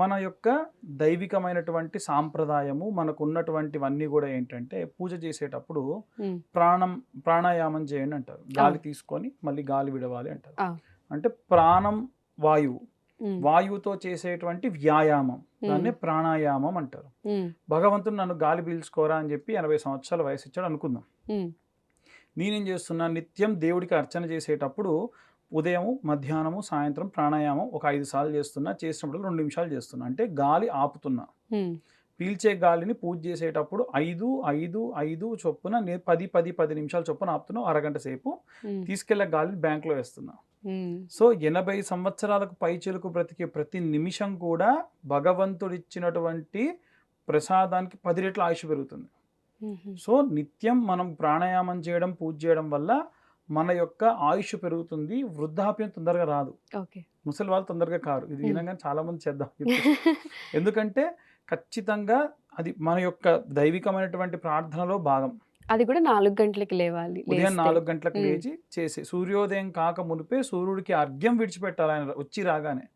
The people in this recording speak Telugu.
మన యొక్క దైవికమైనటువంటి సాంప్రదాయము మనకు ఉన్నటువంటివన్నీ కూడా ఏంటంటే పూజ చేసేటప్పుడు ప్రాణం ప్రాణాయామం చేయండి అంటారు. గాలి తీసుకొని మళ్ళీ గాలి విడవాలి అంటారు. అంటే ప్రాణం వాయువు వాయువుతో చేసేటువంటి వ్యాయామం దాన్ని ప్రాణాయామం అంటారు. భగవంతుడు నన్ను గాలి పీల్చుకోరా అని చెప్పి ఎనభై సంవత్సరాల వయసు ఇచ్చాడు అనుకుందాం. నేనేం చేస్తున్నా నిత్యం దేవుడికి అర్చన చేసేటప్పుడు ఉదయం మధ్యాహ్నము సాయంత్రం ప్రాణాయామం ఒక ఐదు సార్లు చేస్తున్నా చేసినప్పుడు రెండు నిమిషాలు చేస్తున్నా. అంటే గాలి ఆపుతున్నా. పీల్చే గాలిని పూజ చేసేటప్పుడు ఐదు ఐదు ఐదు చొప్పున నేను పది పది పది నిమిషాల చొప్పున ఆపుతున్నా అరగంట సేపు. తీసుకెళ్ళే గాలిని బ్యాంక్లో వేస్తున్నా. సో ఎనభై సంవత్సరాలకు పైచిలకు బ్రతికే ప్రతి నిమిషం కూడా భగవంతుడిచ్చినటువంటి ప్రసాదానికి పది రెట్ల ఆయుష్ పెరుగుతుంది. సో నిత్యం మనం ప్రాణాయామం చేయడం పూజ చేయడం వల్ల మన యొక్క ఆయుష్ పెరుగుతుంది వృద్ధాప్యం తొందరగా రాదు. ముసలి వాళ్ళు తొందరగా కారు. ఇది. వినగానే చాలా మంది చేద్దాం. ఎందుకంటే ఖచ్చితంగా అది మన యొక్క దైవికమైనటువంటి ప్రార్థనలో భాగం. అది కూడా నాలుగు గంటలకి లేవాలి ఉదయం. నాలుగు గంటలకు. లేచి చేసి. సూర్యోదయం కాక మునిపే సూర్యుడికి అర్ఘ్యం విడిచిపెట్టాలి ఆయన వచ్చి రాగానే.